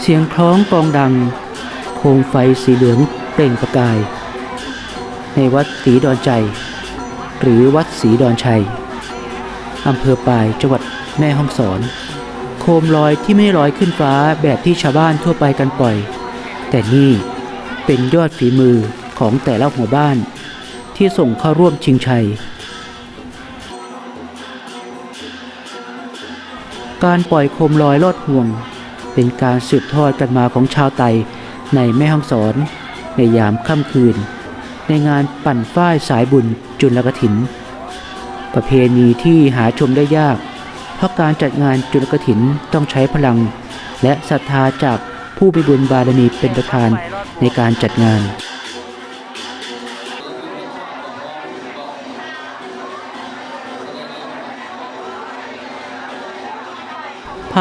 เสียงคล้องกองดัง โคมไฟสีเหลืองเปล่งประกาย ในวัดศรีดอนใจ หรือวัดศรีดอนชัยอำเภอปายจังหวัดแม่ฮ่องสอน โคมลอยที่ไม่ลอยขึ้นฟ้าแบบที่ชาวบ้านทั่วไปกันปล่อย แต่นี่เป็นยอดฝีมือของแต่ละหัวบ้านที่ส่งเข้าร่วมชิงชัย การปล่อยโคมลอยลอดห่วง เป็นการสืบทอดกันมาของชาวไตในแม่ฮ่องสอน ในยามค่ำคืน ในงานปั่นฝ้ายสายบุญจุลกถิน ประเพณีที่หาชมได้ยาก เพราะการจัดงานจุลกถินต้องใช้พลัง และศรัทธาจากผู้มีบุญบารมีเป็นประธานในการจัดงาน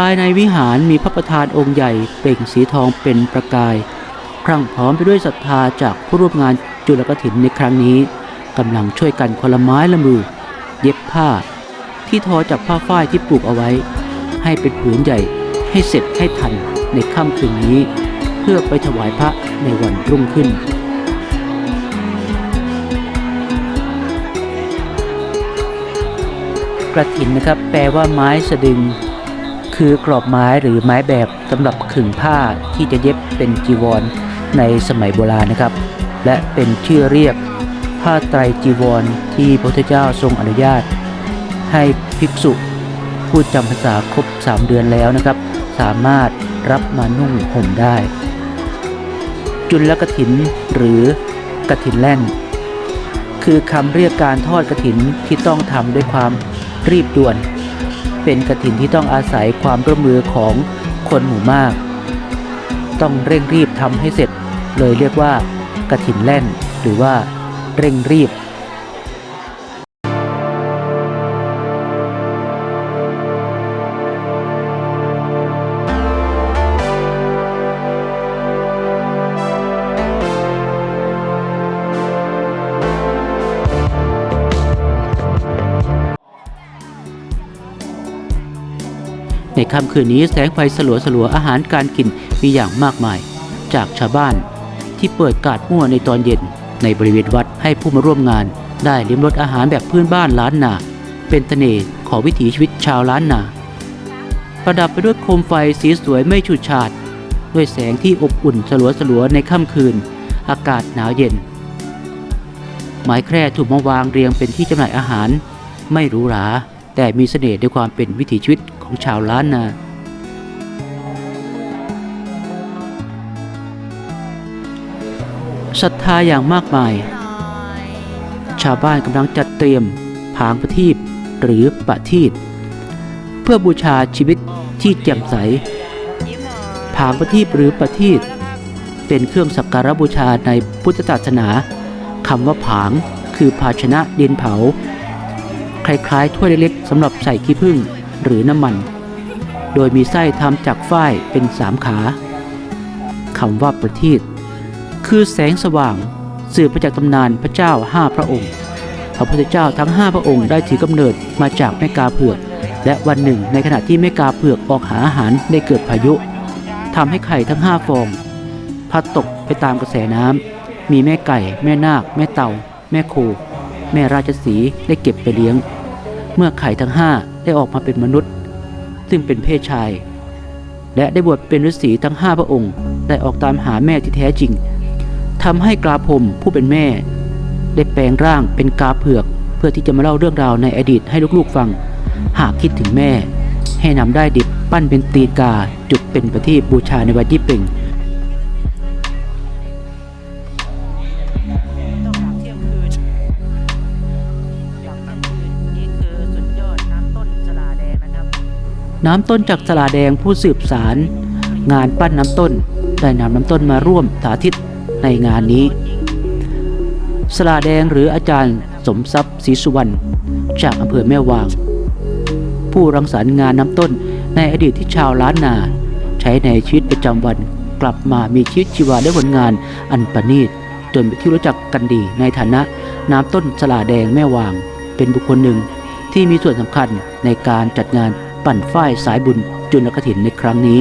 ายในวิหารมีพระประธานองค์ใหญ่เปล่งสีทองเป็นประกาย พรั่งพร้อมไปด้วยศรัทธาจากผู้ร่วมงานจุลกถินในครั้งนี้กำลังช่วยกันคนละไม้ละมือ เย็บผ้า ที่ทอจากผ้าฝ้ายที่ปลูกเอาไว้ ให้เป็นผืนใหญ่ให้เสร็จให้ทันในค่ำคืนนี้ เพื่อไปถวายพระในวันรุ่งขึ้นกระถินนะครับแปลว่าไม้สะดึง คือกรอบไม้หรือไม้แบบสำหรับขึงผ้าที่จะเย็บเป็นจีวรในสมัยโบราณนะครับ และเป็นชื่อเรียกผ้าไตรจีวรที่พระพุทธเจ้าทรงอนุญาต ให้ภิกษุผู้จำพรรษาครบ 3 เดือนแล้วนะครับ สามารถรับมานุ่งห่มได้ จุลกถินหรือกถินแล่น คือคำเรียกการทอดกถินที่ต้องทำด้วยความรีบด่วน เป็นกถินที่ต้องอาศัยความร่วมมือของคนหมู่มาก ต้องเร่งรีบทำให้เสร็จ เลยเรียกว่ากถินแล่น หรือว่าเร่งรีบ ค่ำคืนนี้แสงไฟสลัวสลัวอาหารการกินมีอย่างมากมาย จากชาวบ้านที่เปิดกาดมั่วในตอนเย็น ในบริเวณวัดให้ผู้มาร่วมงาน ได้ลิ้มรสอาหารแบบพื้นบ้านล้านนา เป็นเสน่ห์ของวิถีชีวิตชาวล้านนา ประดับไปด้วยโคมไฟสีสวยไม่ฉูดฉาด ด้วยแสงที่อบอุ่นสลัวสลัวในค่ำคืน อากาศหนาวเย็น ไม้แคร่ถูกมาวางเรียงเป็นที่จำหน่ายอาหาร ไม่หรูหราแต่มีเสน่ห์ด้วยความเป็นวิถีชีวิต ของชาวล้านนาศรัทธาอย่างมากมาย ชาวบ้านกำลังจัดเตรียมผางประทีปหรือประทีปเพื่อบูชาชีวิตที่แจ่มใสผางประทีปหรือประทีปเป็นเครื่องสักการะบูชาในพุทธศาสนาคำว่าผางคือภาชนะดินเผา คล้ายๆถ้วยเล็กๆสำหรับใส่ขี้ผึ้ง หรือน้ำมัน โดยมีไส้ทำจากฝ้ายเป็นสามขาคำว่าประทีปคือแสงสว่างสืบมาจากตำนานพระเจ้าห้าพระองค์ พระพุทธเจ้าทั้งห้าพระองค์ได้ถือกำเนิดมาจากแม่กาเผือก และวันหนึ่งในขณะที่แม่กาเผือกออกหาอาหารได้เกิดพายุทำให้ไข่ทั้งห้าฟองพัดตกไปตามกระแสน้ำมีแม่ไก่ แม่นาค แม่เต่า แม่โค แม่ราชสีได้เก็บไปเลี้ยง เมื่อไข่ทั้งห้า ได้ออกมาเป็นมนุษย์ ซึ่งเป็นเพศชาย และได้บวชเป็นฤาษีทั้งห้าพระองค์ได้ออกตามหาแม่ที่แท้จริงทำให้กราพรมผู้เป็นแม่ ได้แปลงร่างเป็นกาเผือก เพื่อที่จะมาเล่าเรื่องราวในอดีตให้ลูกๆฟัง หากคิดถึงแม่ ให้นำได้ดิบปั้นเป็นตีกาจุดเป็นประทีปบูชาในวันยี่เป่ง น้ำต้นจากสลาแดงผู้สืบสารงานปั้นน้ำต้นได้นำน้ำต้นมาร่วมสาธิตในงานนี้ สลาแดงหรืออาจารย์สมทรัพย์ศรีสุวรรณจากอำเภอแม่วาง ผู้รังสรรค์งานน้ำต้นในอดีตที่ชาวล้านนา ใช้ในชีวิตประจำวันกลับมามีชีวิตชีวาและผลงานอันประณีตจนเป็นที่รู้จักกันดีในฐานะน้ำต้นสลาแดงแม่วาง เป็นบุคคลหนึ่งที่มีส่วนสำคัญในการจัดงาน ปั่นฝ้ายสายบุญจุลกถินในครั้งนี้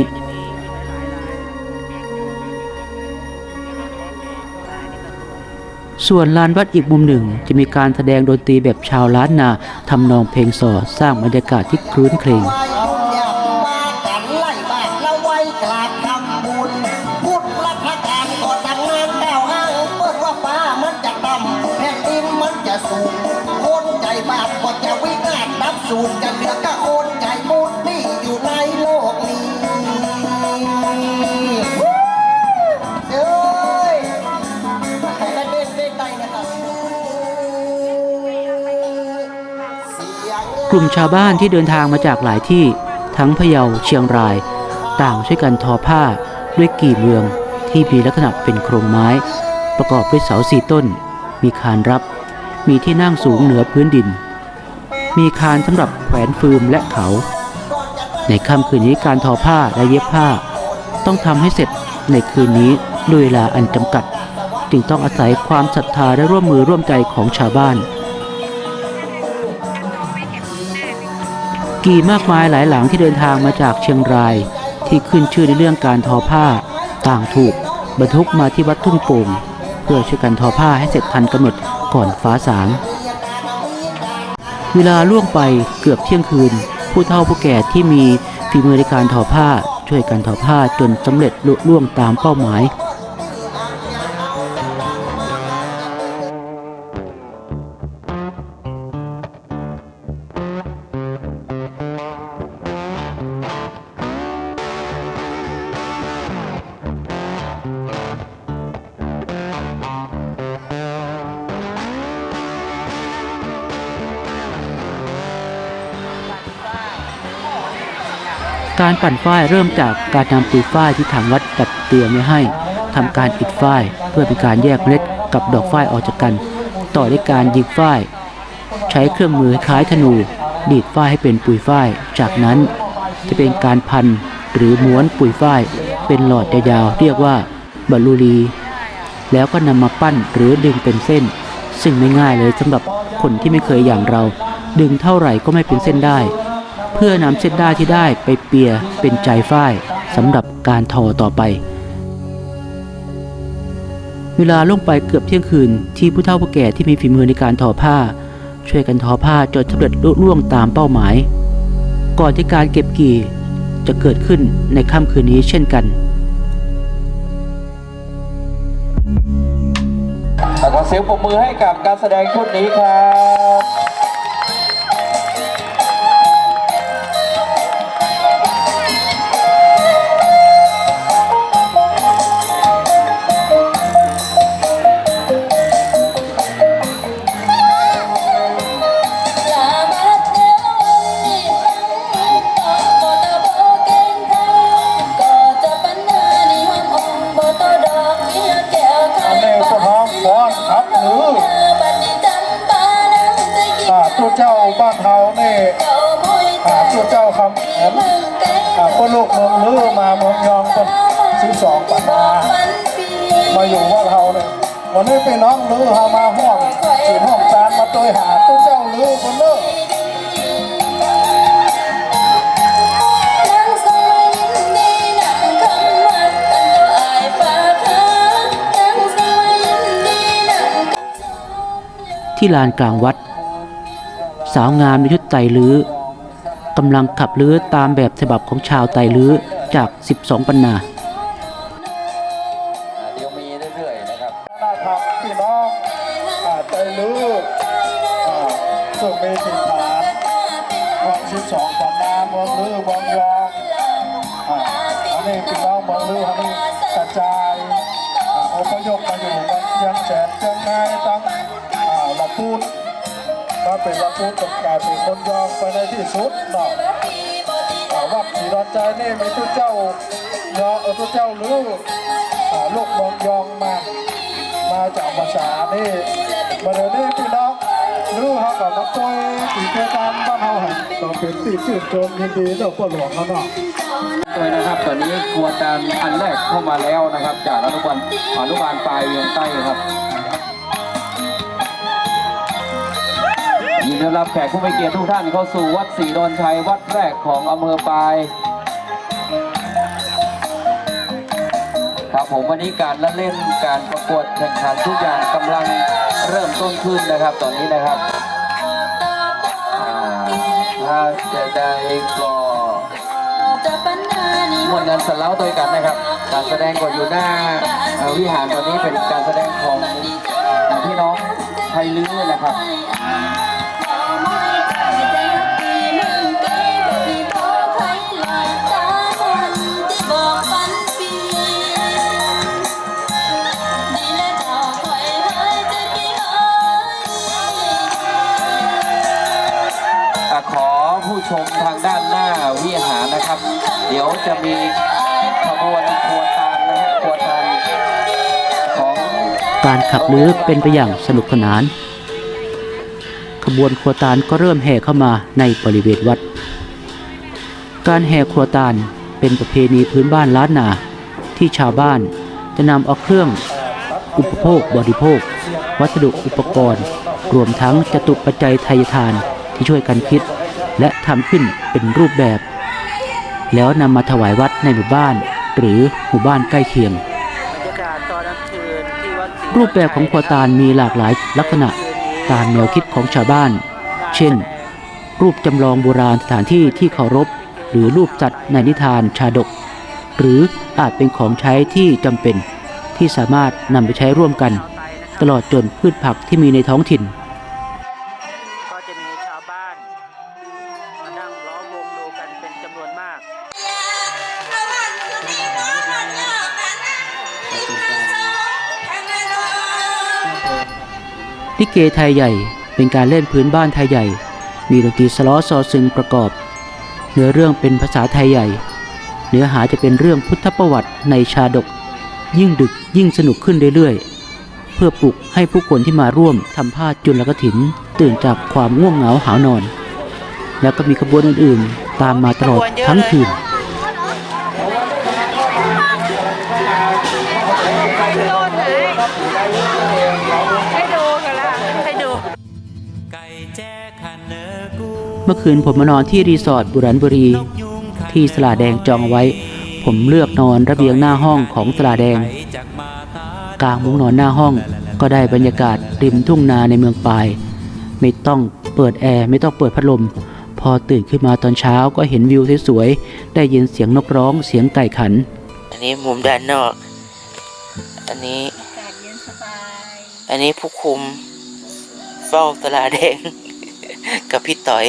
ส่วนลานวัดอีกมุมหนึ่งจะมีการแสดงดนตรีแบบชาวล้านนาทำนองเพลงสอสร้างบรรยากาศที่คลื้นเครงไว้อยากมากันไล่บาทแล้วไว้กราบทำบุญพุทธราชการก็ทำงานแก้วอ้างเปิดว่าฟ้ามันจะต่ำแผ่นดินมันจะสูงคนใจบาปก็จะวินาศนับสูญ ลุ่มชาวบ้านที่เดินทางมาจากหลายที่ทั้งพะเยาเชียงราย ต่างช่วยกันทอผ้าด้วยกี่เมืองที่มีลักษณะเป็นโครงไม้ ประกอบด้วยเสาสี่ต้น มีคานรับ มีที่นั่งสูงเหนือพื้นดิน มีคานสำหรับแขวนฟืมและเขา ในค่ำคืนนี้การทอผ้าและเย็บผ้า ต้องทำให้เสร็จในคืนนี้ด้วยเวลาอันจำกัด จึงต้องอาศัยความศรัทธาและร่วมมือร่วมใจของชาวบ้าน กี่มากมายหลายหลังที่เดินทางมาจากเชียงราย ที่ขึ้นชื่อในเรื่องการทอผ้า ต่างถูกบรรทุกมาที่วัดทุ่งโป่งเพื่อช่วยกันทอผ้าให้เสร็จทันกำหนดก่อนฟ้าสาง เวลาล่วงไปเกือบเที่ยงคืน ผู้เฒ่าผู้แก่ที่มีฝีมือในการทอผ้าช่วยกันทอผ้าจนสำเร็จลุล่วงตามเป้าหมาย การปั่นฝ้ายเริ่มจากการนำปุ๋ยฝ้ายที่ทางวัดจัดเตรียมไว้ให้ทำการอิดฝ้ายเพื่อเป็นการแยกเมล็ดกับดอกฝ้ายออกจากกัน ต่อด้วยการยิงฝ้าย ใช้เครื่องมือคล้ายธนู ดีดฝ้ายให้เป็นปุ๋ยฝ้าย จากนั้นจะเป็นการพันหรือม้วนปุ๋ยฝ้ายเป็นหลอดยาวๆเรียกว่าบัลลูรี แล้วก็นำมาปั้นหรือดึงเป็นเส้น ซึ่งไม่ง่ายเลยสำหรับคนที่ไม่เคยอย่างเรา ดึงเท่าไหร่ก็ไม่เป็นเส้นได้ เพื่อนำเส้นได้ที่ได้ไปเปียเป็นใจฝ้ายสำหรับการทอต่อไป เวลาล่วงไปเกือบเที่ยงคืนที่ผู้เฒ่าผู้แก่ที่มีฝีมือในการทอผ้า ช่วยกันทอผ้าจนสำเร็จลุล่วงตามเป้าหมาย ก่อนที่การเก็บกี่จะเกิดขึ้นในค่ำคืนนี้เช่นกันขอเสียงปรบมือให้กับการแสดงชุดนี้ครับาเมืองยองคนสิบสองปันนามาอยู่บ้าเฮาเนี่ยวันนี้พี่น้องลือเฮามาห้องสีห้องจานมาตัวหาตัวเจ้าลือคนเลิกนั่งสมายินดีนั่งคำมัดกันเจ้าอกที่ลานกลางวัด สาวงามในชุดไตลื้อกำลังขับลื้อตามแบบฉบับของชาวไตลื้อ จาก 12 ปันนาเดี๋ยวมีเรื่อยๆนะครับน่าทำพี่น้องอ่าใจลืออ่าซึ่งมีถิ่นฐานเมืองสิบสองปันนาเมืองลือเมืองยองอ่าอันนี้พี่น้องเมืองลืออันนี้กระจายอ่าอพยพมาอยู่กันยังแสนยังไงตั้งอ่าละพูดถ้าเป็นละพูดก็กลายเป็นคนยองไปในที่สุดเนาะอ่า วัดศรีดอนใจนี่มีทุกเจ้ายอเออทุกเจ้าลืออ่าลูกมองยองมา มาจากภาษานี่มาเดี๋ยวนี้พี่น้องลือเขากับมาป่วยตีเพื่อการบ้านเฮาหันก็เป็นตีชื่นชมยินดีเจ้าพ่อหลวงเขาเนาะด้วยนะครับตอนนี้ครัวจานอันแรกเข้ามาแล้วนะครับ จากอนุบาลอนุบาลปลายเวียงใต้ครับ นี่ได้รับแขกผู้มีเกียรติทุกท่านเข้าสู่วัดศรีดอนชัยวัดแรกของอำเภอปลาย ครับผมวันนี้การละเล่นการประกวดแข่งขันทุกอย่างกำลังเริ่มต้นขึ้นนะครับ ตอนนี้นะครับอ่าถ้าจะได้ก็หมวลงานสเล้าตัวกันนะครับ การแสดงก็อยู่หน้าวิหารตอนนี้เป็นการแสดงของพี่น้องไทยลื้อนะครับ ชมทางด้านหน้าวิหารนะครับ เดี๋ยวจะมีขบวนครัวตาลนะฮะครัวตาลของการขับเรือเป็นไปอย่างสนุกสนาน ขบวนครัวตาลก็เริ่มแห่เข้ามาในบริเวณวัด การแห่ครัวตาลเป็นประเพณีพื้นบ้านล้านนาที่ชาวบ้านจะนำเอาเครื่องอุปโภคบริโภค วัสดุอุปกรณ์ รวมทั้งจตุปัจจัยไทยทานที่ช่วยกันคิด และทำขึ้นเป็นรูปแบบ แล้วนำมาถวายวัดในหมู่บ้าน หรือหมู่บ้านใกล้เคียง รูปแบบของครัวตาลมีหลากหลายลักษณะตามแนวคิดของชาวบ้าน เช่น รูปจำลองโบราณสถานที่ที่เคารพ หรือรูปสัตว์ในนิทานชาดก หรืออาจเป็นของใช้ที่จำเป็นที่สามารถนำไปใช้ร่วมกัน ตลอดจนพืชผักที่มีในท้องถิ่น ก็จะมีชาวบ้าน มานั่งล้อมวงดูกันเป็นจำนวนมากลิเกไทยใหญ่เป็นการเล่นพื้นบ้านไทยใหญ่ มีดนตรีสล้อซอซึงประกอบ เนื้อเรื่องเป็นภาษาไทยใหญ่ เนื้อหาจะเป็นเรื่องพุทธประวัติในชาดก ยิ่งดึกยิ่งสนุกขึ้นเรื่อยๆ เพื่อปลุกให้ผู้คนที่มาร่วมทำผ้าจุลกถิน ตื่นจากความง่วงเหงาหาวนอน แล้วก็มีขบวนอื่นๆ ตามมาตลอดทั้งคืนให้ดูกันละให้ดูเมื่อคืนผมมานอนที่รีสอร์ทบุรันบุรี ที่สลาแดงจองเอาไว้ ผมเลือกนอนระเบียงหน้าห้องของสลาแดง กลางมุ้งนอนหน้าห้องก็ได้บรรยากาศริมทุ่งนาในเมืองปาย ไม่ต้องเปิดแอร์ ไม่ต้องเปิดพัดลมพ อตื่นขึ้นมาตอนเช้าก็เห็นวิวสวยๆ ได้ยินเสียงนกร้องเสียงไก่ขัน อันนี้มุมด้านนอก อันนี้อันนี้ผู้คุมเฝ้าตลาดแดง กับพี่ต่อย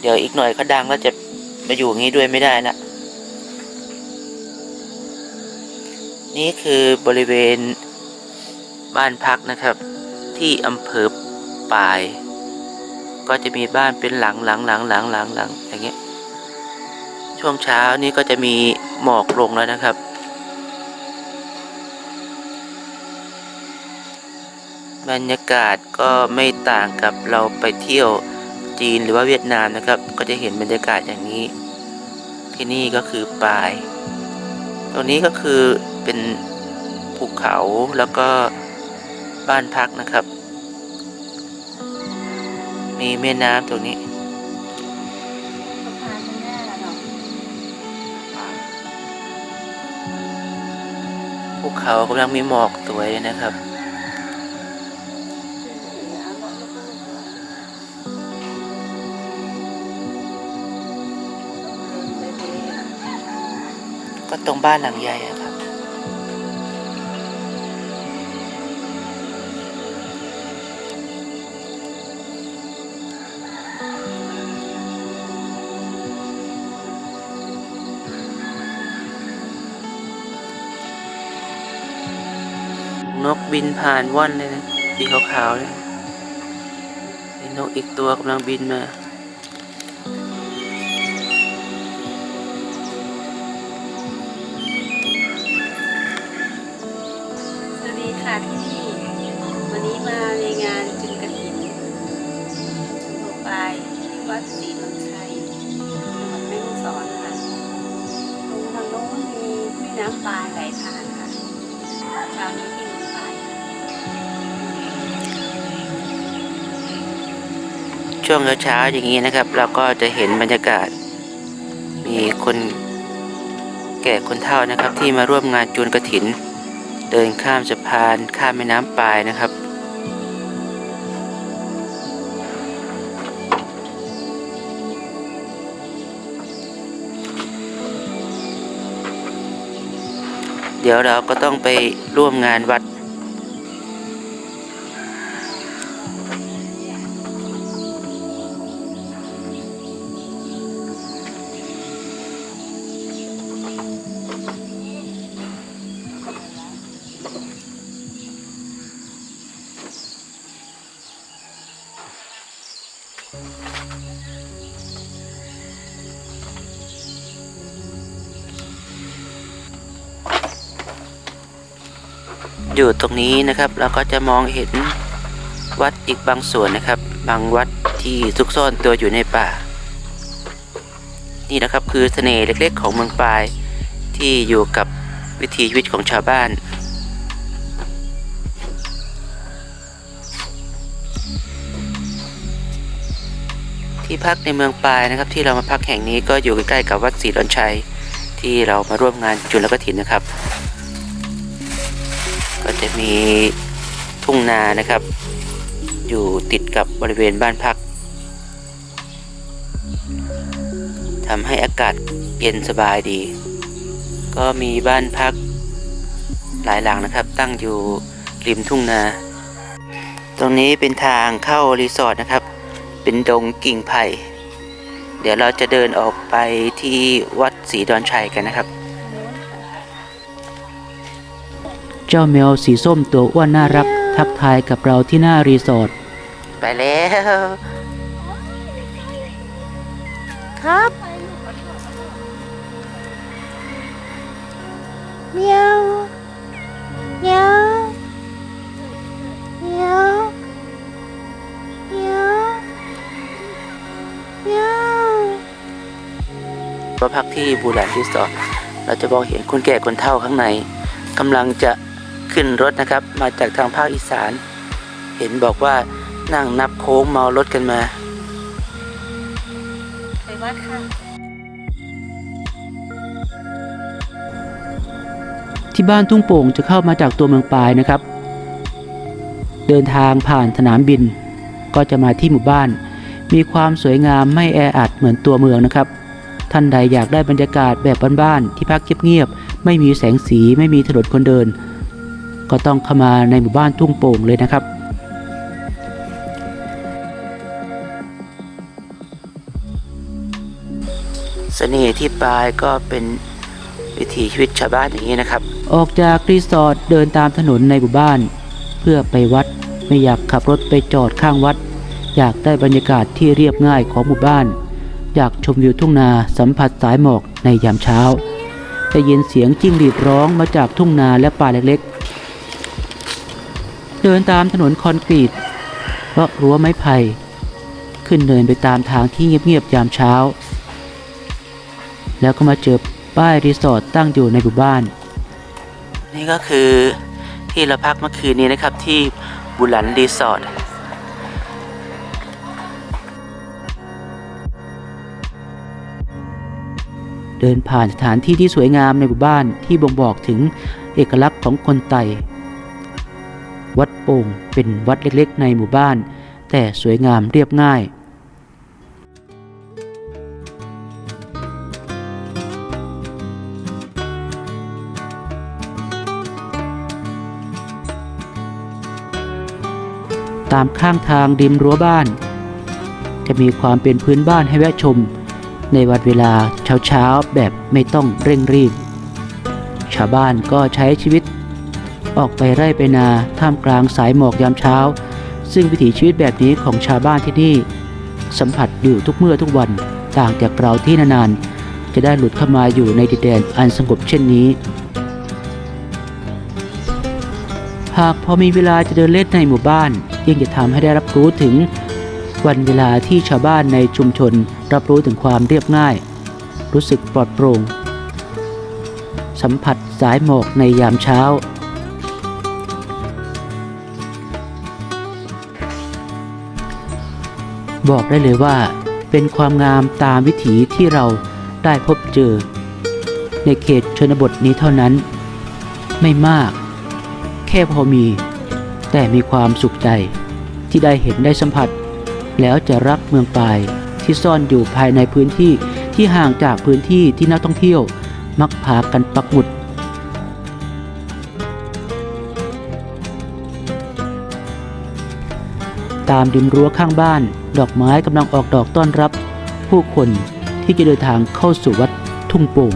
เดี๋ยวอีกหน่อยเขาดังแล้วจะมาอยู่อย่างนี้ด้วยไม่ได้ละนี่คือบริเวณบ้านพักนะครับ ที่อำเภอปาย ก็จะมีบ้านเป็นหลังหลังหลังหลังหลังหลังอย่างเงี้ยช่วงเช้านี้ก็จะมีหมอกลงแล้วนะครับ บรรยากาศก็ไม่ต่างกับเราไปเที่ยวจีนหรือว่าเวียดนามนะครับ ก็จะเห็นบรรยากาศอย่างนี้ ที่นี่ก็คือปาย ตรงนี้ก็คือเป็นภูเขาแล้วก็บ้านพักนะครับ มีแม่น้ำตรงนี้ ภูเขากำลังมีหมอกสวยนะครับ ก็ตรงบ้านหลังใหญ่ครับ บินผ่านว่อนเลยนะสีขาวๆเลยนกอีกตัวกำลังบินมา ช่วงเช้าๆอย่างนี้นะครับ เราก็จะเห็นบรรยากาศ มีคนแก่คนเฒ่านะครับ ที่มาร่วมงานจูนกระถิน เดินข้ามสะพานข้ามแม่น้ำปายนะครับเดี๋ยวเราก็ต้องไปร่วมงานวัด อยู่ตรงนี้นะครับ เราก็จะมองเห็นวัดอีกบางส่วนนะครับ บางวัดที่ซุกซ่อนตัวอยู่ในป่า นี่นะครับคือเสน่ห์เล็กๆ ของเมืองปลายที่อยู่กับวิถีชีวิตของชาวบ้าน ที่พักในเมืองปลายนะครับ ที่เรามาพักแห่งนี้ก็อยู่ใกล้ๆกับวัดศรีดอนชัย ที่เรามาร่วมงานจุลกฐินนะครับ จะมีทุ่งนานะครับ อยู่ติดกับบริเวณบ้านพักทำให้อากาศเย็นสบายดี ก็มีบ้านพักหลายหลังนะครับ ตั้งอยู่ริมทุ่งนา ตรงนี้เป็นทางเข้ารีสอร์ทนะครับ เป็นดงกิ่งไผ่ เดี๋ยวเราจะเดินออกไปที่วัดศรีดอนชัยกันนะครับ เจ้าแมวสีส้มตัวอ้วนน่ารัก ทักทายกับเราที่หน้ารีสอร์ทไปแล้ว ครับเมียวเมียวเมียวเมียวเมียวมาพักที่บูแลนด์รีสอร์ทเราจะมองเห็นคนแก่คนเฒ่าข้างในกำลังจะ ขึ้นรถนะครับ มาจากทางภาคอีสาน เห็นบอกว่านั่งนับโค้งเมารถกันมาไปวัดค่ะที่บ้านทุ่งโป่งจะเข้ามาจากตัวเมืองปายนะครับ เดินทางผ่านสนามบิน ก็จะมาที่หมู่บ้าน มีความสวยงามไม่แออัดเหมือนตัวเมืองนะครับ ท่านใดอยากได้บรรยากาศแบบบ้านๆที่พักเงียบๆไม่มีแสงสีไม่มีถนนคนเดิน ก็ต้องเข้ามาในหมู่บ้านทุ่งโป่งเลยนะครับ เสน่ห์ที่ปลายก็เป็นวิถีชีวิตชาวบ้านอย่างนี้นะครับ ออกจากรีสอร์ทเดินตามถนนในหมู่บ้าน เพื่อไปวัดไม่อยากขับรถไปจอดข้างวัด อยากได้บรรยากาศที่เรียบง่ายของหมู่บ้าน อยากชมวิวทุ่งนาสัมผัสสายหมอกในยามเช้าได้ยินเสียงจิ้งหรีดร้องมาจากทุ่งนาและป่าเล็กๆ เดินตามถนนคอนกรีตเพราะรั้วไม้ไผ่ขึ้นเนินไปตามทางที่เงียบๆยามเช้า แล้วก็มาเจอป้ายรีสอร์ทตั้งอยู่ในหมู่บ้าน นี่ก็คือที่เราพักเมื่อคืนนี้นะครับที่บุหลันรีสอร์ทเดินผ่านสถานที่ที่สวยงามในหมู่บ้านที่บ่งบอกถึงเอกลักษณ์ของคนไต วัดโป่งเป็นวัดเล็กๆ ในหมู่บ้าน แต่สวยงามเรียบง่ายตามข้างทางริมรั้วบ้าน จะมีความเป็นพื้นบ้านให้แวะชม ในวันเวลาเช้าๆแบบไม่ต้องเร่งรีบ ชาวบ้านก็ใช้ชีวิต ออกไปไร่ไปนาท่ามกลางสายหมอกยามเช้า ซึ่งวิถีชีวิตแบบนี้ของชาวบ้านที่นี่ สัมผัสอยู่ทุกเมื่อทุกวันต่างจากเราที่นานๆ จะได้หลุดเข้ามาอยู่ในดินแดนอันสงบเช่นนี้ หากพอมีเวลาจะเดินเล่นในหมู่บ้าน ยิ่งจะทำให้ได้รับรู้ถึงวันเวลาที่ชาวบ้านในชุมชนรับรู้ถึงความเรียบง่าย รู้สึกปลอดโปร่ง สัมผัสสายหมอกในยามเช้า บอกได้เลยว่า เป็นความงามตามวิถีที่เราได้พบเจอ ในเขตชนบทนี้เท่านั้น ไม่มาก แค่พอมี แต่มีความสุขใจ ที่ได้เห็นได้สัมผัส แล้วจะรักเมืองปายที่ซ่อนอยู่ภายในพื้นที่ที่ห่างจากพื้นที่ที่นักท่องเที่ยวมักพากันปักหมุดตามริมรั้วข้างบ้าน ดอกไม้กำลังออกดอกต้อนรับ ผู้คนที่จะเดินทางเข้าสู่วัดทุ่งโป่ง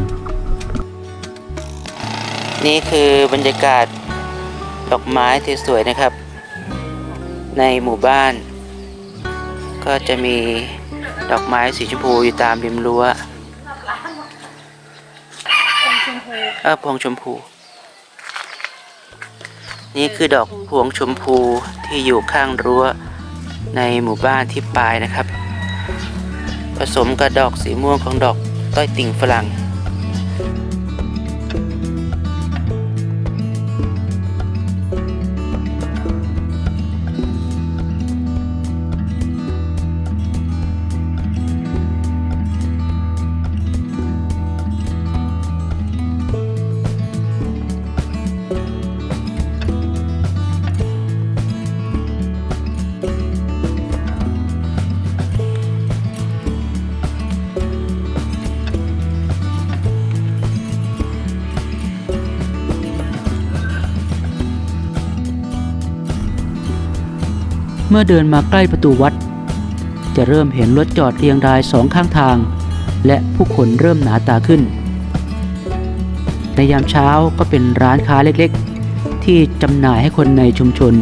นี่คือบรรยากาศดอกไม้สวยๆนะครับ ในหมู่บ้าน ก็จะมีดอกไม้สีชมพูอยู่ตามริมรั้วเออพวงชมพู นี่คือดอกพวงชมพูที่อยู่ข้างรั้ว ในหมู่บ้านที่ปลายนะครับ ผสมกับดอกสีม่วงของดอกต้อยติ่งฝรั่ง เมื่อเดินมาใกล้ประตูวัด จะเริ่มเห็นรถจอดเรียงรายสองข้างทาง และผู้คนเริ่มหนาตาขึ้น ในยามเช้าก็เป็นร้านค้าเล็กๆ ที่จำหน่ายให้คนในชุมชน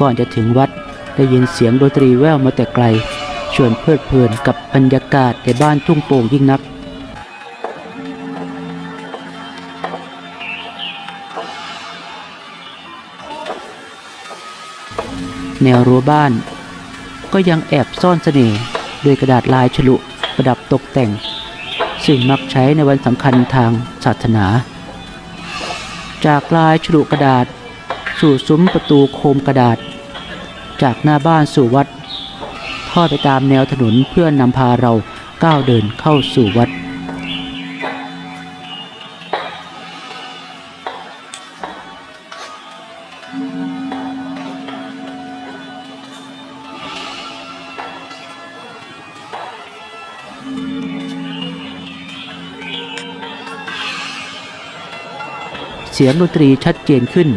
ก่อนจะถึงวัดได้ยินเสียงดนตรีแว่วมาแต่ไกล ชวนเพลิดเพลินกับบรรยากาศในบ้านทุ่งโป่งยิ่งนัก แนวรั้วบ้าน ก็ยังแอบซ่อนเสน่ห์ด้วยกระดาษลายฉลุประดับตกแต่ง ซึ่งมักใช้ในวันสำคัญทางศาสนา จากลายฉลุกระดาษ สู่ซุ้มประตูโคมกระดาษ จากหน้าบ้านสู่วัด ทอดไปตามแนวถนนเพื่อนำพาเราก้าวเดินเข้าสู่วัด เสียงดนตรีชัดเจนขึ้น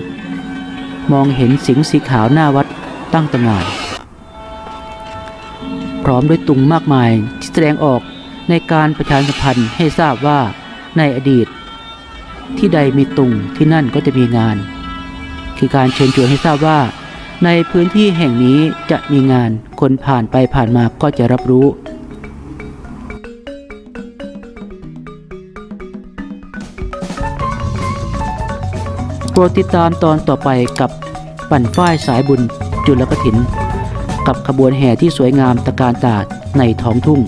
มองเห็นสิงสีขาวหน้าวัดตั้งตระหง่านพร้อมด้วยตุงมากมายที่แสดงออกในการประชาสัมพันธ์ให้ทราบว่าในอดีต ที่ใดมีตุงที่นั่นก็จะมีงาน คือการเชิญชวนให้ทราบว่า ในพื้นที่แห่งนี้จะมีงานคนผ่านไปผ่านมาก็จะรับรู้ ปรดติดตามตอนต่อไปกับปั่นฝ้ายสายบุญจุลกถิน กับขบวนแห่ที่สวยงามตะการตาดในท้องทุ่ง